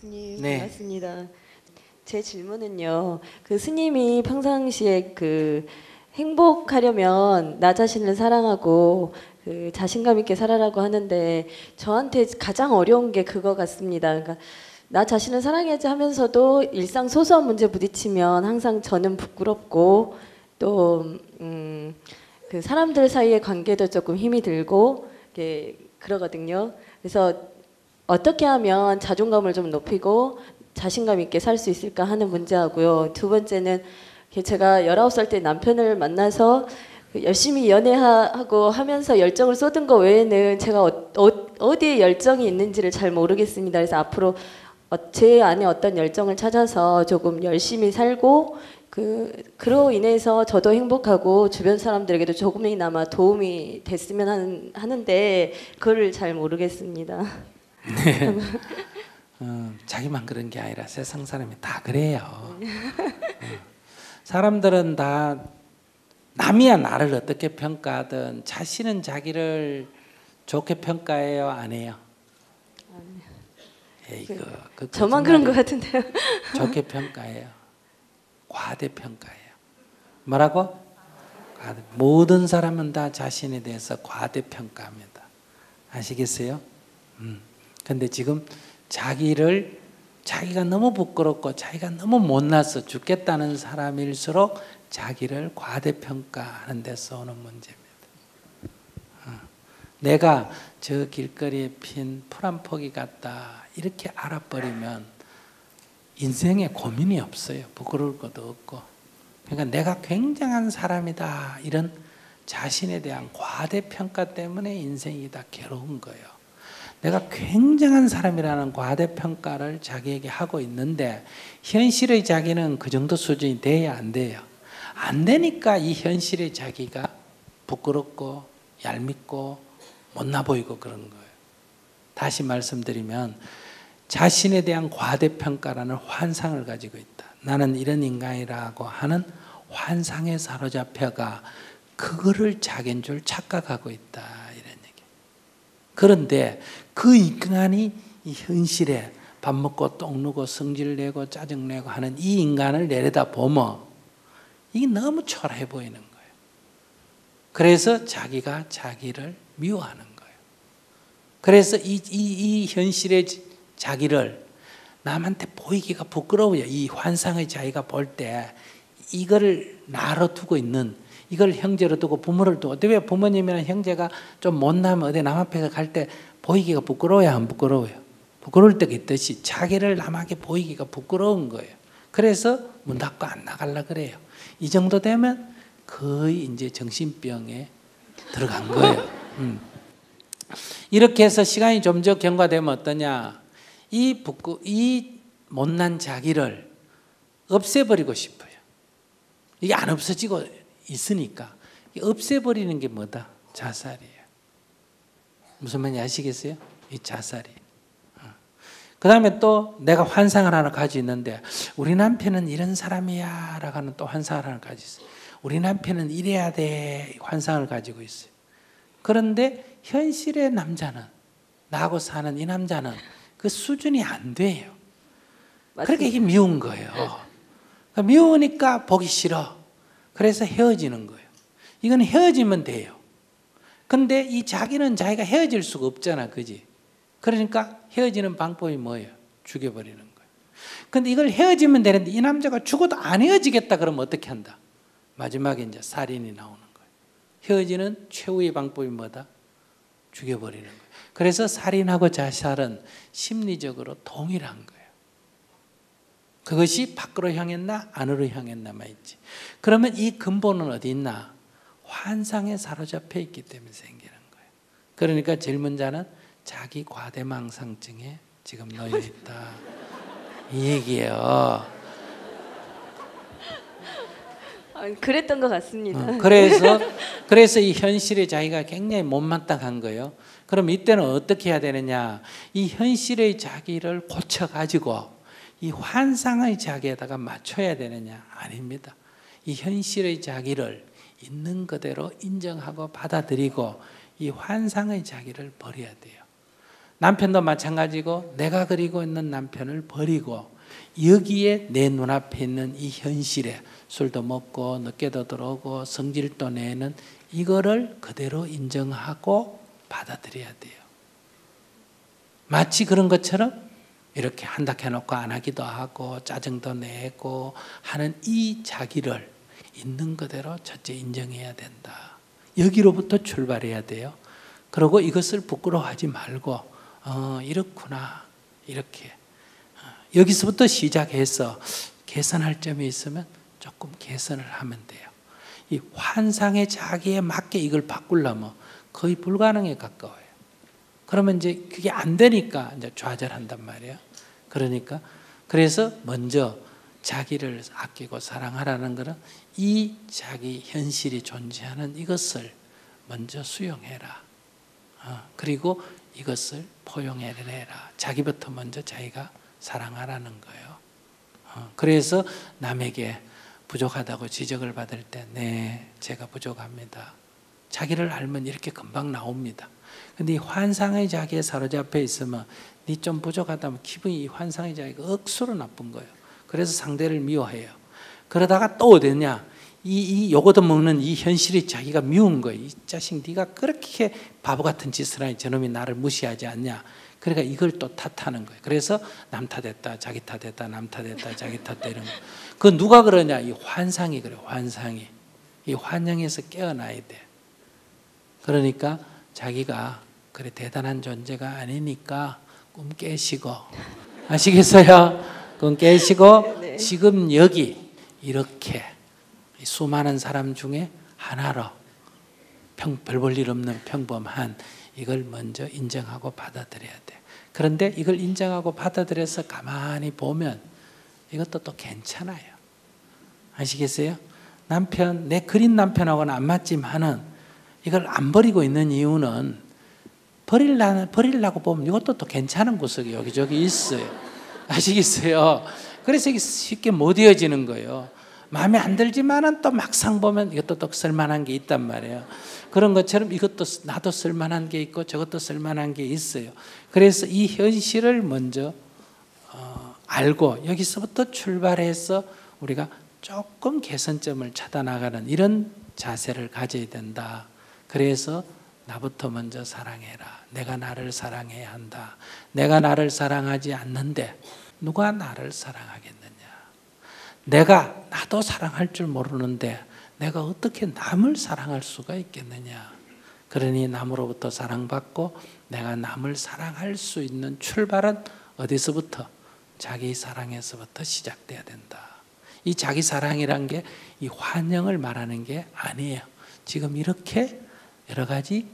스님 네. 반갑습니다. 제 질문은요. 그 스님이 평상시에 그 행복하려면 나 자신을 사랑하고 그 자신감 있게 살아라고 하는데 저한테 가장 어려운 게 그거 같습니다. 그러니까 나 자신을 사랑해야지 하면서도 일상 소소한 문제 부딪히면 항상 저는 부끄럽고 또 음, 그 사람들 사이의 관계도 조금 힘이 들고 이게 그러거든요. 그래서 어떻게 하면 자존감을 좀 높이고 자신감 있게 살 수 있을까 하는 문제하고요. 두 번째는 제가 19살 때 남편을 만나서 그 열심히 연애하고 하면서 열정을 쏟은 거 외에는 제가 어, 어, 디에 열정이 있는지를 잘 모르겠습니다. 그래서 앞으로 어, 제 안에 어떤 열정을 찾아서 조금 열심히 살고 그 그로 인해서 저도 행복하고 주변 사람들에게도 조금이나마 도움이 됐으면 하는, 하는데 그걸 잘 모르겠습니다. 네. 어, 자기만 그런 게 아니라 세상 사람이 다 그래요. 어. 사람들은 다 남이야 나를 어떻게 평가하든 자신은 자기를 좋게 평가해요, 안 해요? 에이, 그, 그 저만 그런 것. 같은데요. 좋게 평가해요. 과대 평가해요. 뭐라고? 과대. 모든 사람은 다 자신에 대해서 과대 평가합니다. 아시겠어요? 음. 근데 지금 자기를 자기가 너무 부끄럽고 자기가 너무 못나서 죽겠다는 사람일수록 자기를 과대 평가하는 데서 오는 문제입니다. 어. 내가 저 길거리에 핀 풀 한 포기 같다 이렇게 알아버리면 인생에 고민이 없어요. 부끄러울 것도 없고. 그러니까 내가 굉장한 사람이다 이런 자신에 대한 과대평가 때문에 인생이 다 괴로운 거예요. 내가 굉장한 사람이라는 과대평가를 자기에게 하고 있는데 현실의 자기는 그 정도 수준이 돼야 안 돼요. 안 되니까 이 현실의 자기가 부끄럽고 얄밉고 못나 보이고 그런 거예요. 다시 말씀드리면 자신에 대한 과대평가라는 환상을 가지고 있다. 나는 이런 인간이라고 하는 환상에 사로잡혀가 그거를 자기인 줄 착각하고 있다. 그런데 그 인간이 이 현실에 밥 먹고 똥 누고 성질 내고 짜증 내고 하는 이 인간을 내려다 보면 이게 너무 초라해 보이는 거예요. 그래서 자기가 자기를 미워하는 거예요. 그래서 이, 이, 이 현실의 자기를 남한테 보이기가 부끄러워요. 이 환상의 자기가 볼 때 이거를 나로 두고 있는 이걸 형제로 두고 부모를 두고 왜 부모님이나 형제가 좀 못나면 어디 남 앞에서 갈 때 보이기가 부끄러워요 안 부끄러워요. 부끄러울 때가 있듯이 자기를 남에게 보이기가 부끄러운 거예요. 그래서 문 닫고 안 나갈라 그래요. 이 정도 되면 거의 이제 정신병에 들어간 거예요. 음. 이렇게 해서 시간이 좀 더 경과되면 어떠냐? 이 부끄 이 못난 자기를 없애버리고 싶어요. 이게 안 없어지고 있으니까 없애버리는 게 뭐다? 자살이에요. 무슨 말인지 아시겠어요? 이 자살이에요. 그 다음에 또 내가 환상을 하나 가지고 있는데 우리 남편은 이런 사람이야 라고 하는 또 환상을 하나 가지고 있어요. 우리 남편은 이래야 돼 환상을 가지고 있어요. 그런데 현실의 남자는 나하고 사는 이 남자는 그 수준이 안 돼요. 그러니까 이게 미운 거예요. 그러니까 미우니까 보기 싫어. 그래서 헤어지는 거예요. 이건 헤어지면 돼요. 근데 이 자기는 자기가 헤어질 수가 없잖아. 그지? 그러니까 헤어지는 방법이 뭐예요? 죽여버리는 거예요. 근데 이걸 헤어지면 되는데 이 남자가 죽어도 안 헤어지겠다 그러면 어떻게 한다? 마지막에 이제 살인이 나오는 거예요. 헤어지는 최후의 방법이 뭐다? 죽여버리는 거예요. 그래서 살인하고 자살은 심리적으로 동일한 거예요. 그것이 밖으로 향했나 안으로 향했나만 있지. 그러면 이 근본은 어디 있나? 환상에 사로잡혀 있기 때문에 생기는 거예요. 그러니까 젊은 자는 자기 과대망상증에 지금 놓여 있다. 이 얘기예요. 아, 그랬던 것 같습니다. 어, 그래서 그래서 이 현실에 자기가 굉장히 못마땅한 거예요. 그럼 이때는 어떻게 해야 되느냐? 이 현실의 자기를 고쳐 가지고 이 환상의 자기에다가 맞춰야 되느냐? 아닙니다. 이 현실의 자기를 있는 그대로 인정하고 받아들이고 이 환상의 자기를 버려야 돼요. 남편도 마찬가지고 내가 그리고 있는 남편을 버리고 여기에 내 눈앞에 있는 이 현실에 술도 먹고 늦게도 들어오고 성질도 내는 이거를 그대로 인정하고 받아들여야 돼요. 마치 그런 것처럼 이렇게 한다 해놓고 안 하기도 하고 짜증도 내고 하는 이 자기를 있는 그대로 첫째 인정해야 된다. 여기로부터 출발해야 돼요. 그리고 이것을 부끄러워하지 말고 어, 이렇구나 이렇게 어, 여기서부터 시작해서 개선할 점이 있으면 조금 개선을 하면 돼요. 이 환상의 자기에 맞게 이걸 바꾸려면 거의 불가능에 가까워요. 그러면 이제 그게 안 되니까 이제 좌절한단 말이에요. 그러니까 그래서 먼저 자기를 아끼고 사랑하라는 것은 이 자기 현실이 존재하는 이것을 먼저 수용해라. 어, 그리고 이것을 포용해내라. 자기부터 먼저 자기가 사랑하라는 거예요. 어, 그래서 남에게 부족하다고 지적을 받을 때, 네, 제가 부족합니다. 자기를 알면 이렇게 금방 나옵니다. 근데 이 환상의 자기에 사로잡혀 있으면 니좀 부족하다면 기분이 이 환상의 자기가 억수로 나쁜 거예요. 그래서 상대를 미워해요. 그러다가 또 어디냐? 이, 이 요거도 먹는 이 현실이 자기가 미운 거예요. 이 자식 네가 그렇게 바보 같은 짓을 하니 저놈이 나를 무시하지 않냐. 그러니까 이걸 또 탓하는 거예요. 그래서 남 탓했다, 자기 탓했다, 남 탓했다, 자기 탓했다 이런 거. 그 누가 그러냐? 이 환상이 그래, 환상이. 이 환영에서 깨어나야 돼. 그러니까 자기가 그래 대단한 존재가 아니니까 꿈 깨시고 아시겠어요? 꿈 깨시고 네. 지금 여기 이렇게 수많은 사람 중에 하나로 평, 별 볼 일 없는 평범한 이걸 먼저 인정하고 받아들여야 돼. 그런데 이걸 인정하고 받아들여서 가만히 보면 이것도 또 괜찮아요. 아시겠어요? 남편, 내 그린 남편하고는 안 맞지만은 이걸 안 버리고 있는 이유는 버릴라, 버리려고 보면 이것도 또 괜찮은 구석이 여기저기 있어요. 아시겠어요? 그래서 이게 쉽게 못 이어지는 거예요. 마음에 안 들지만은 또 막상 보면 이것도 또 쓸만한 게 있단 말이에요. 그런 것처럼 이것도 나도 쓸만한 게 있고 저것도 쓸만한 게 있어요. 그래서 이 현실을 먼저 어, 알고 여기서부터 출발해서 우리가 조금 개선점을 찾아 나가는 이런 자세를 가져야 된다. 그래서 나부터 먼저 사랑해라. 내가 나를 사랑해야 한다. 내가 나를 사랑하지 않는데 누가 나를 사랑하겠느냐? 내가 나도 사랑할 줄 모르는데 내가 어떻게 남을 사랑할 수가 있겠느냐? 그러니 남으로부터 사랑받고 내가 남을 사랑할 수 있는 출발은 어디서부터? 자기 사랑에서부터 시작돼야 된다. 이 자기 사랑이란 게 이 환영을 말하는 게 아니에요. 지금 이렇게 여러 가지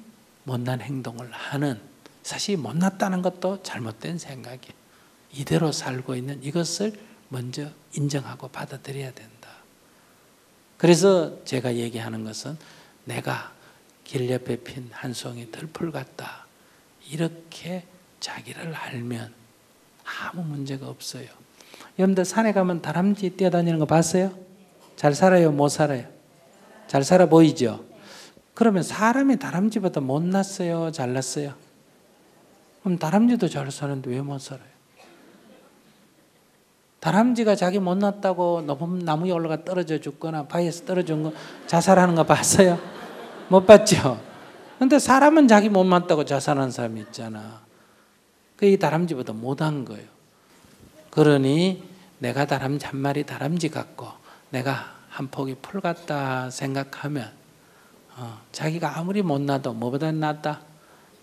못난 행동을 하는 사실 못났다는 것도 잘못된 생각이에요. 이대로 살고 있는 이것을 먼저 인정하고 받아들여야 된다. 그래서 제가 얘기하는 것은 내가 길 옆에 핀 한 송이 들풀 같다. 이렇게 자기를 알면 아무 문제가 없어요. 여러분들 산에 가면 다람쥐 뛰어다니는 거 봤어요? 잘 살아요? 못 살아요? 잘 살아 보이죠? 그러면 사람이 다람쥐보다 못났어요? 잘났어요? 그럼 다람쥐도 잘 사는데 왜 못 살아요? 다람쥐가 자기 못났다고 나무에 올라가 떨어져 죽거나 바위에서 떨어진 거 자살하는 거 봤어요? 못 봤죠? 근데 사람은 자기 못났다고 자살하는 사람이 있잖아. 그이 다람쥐보다 못한 거예요. 그러니 내가 다람쥐 한 마리 다람쥐 같고 내가 한 포기 풀 같다 생각하면 어, 자기가 아무리 못나도 뭐보다 낫다?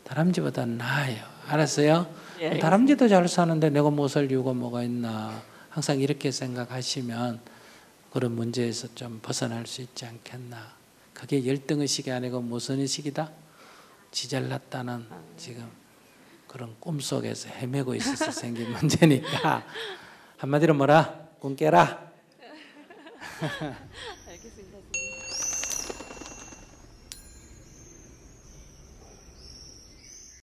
다람쥐보다 나아요. 알았어요? 예, 다람쥐도 잘 사는데 내가 못 살 이유가 뭐가 있나? 항상 이렇게 생각하시면 그런 문제에서 좀 벗어날 수 있지 않겠나? 그게 열등의식이 아니고 무슨 의식이다? 지잘났다는 지금 그런 꿈속에서 헤매고 있어서 생긴 문제니까 한마디로 뭐라? 꿈 깨라.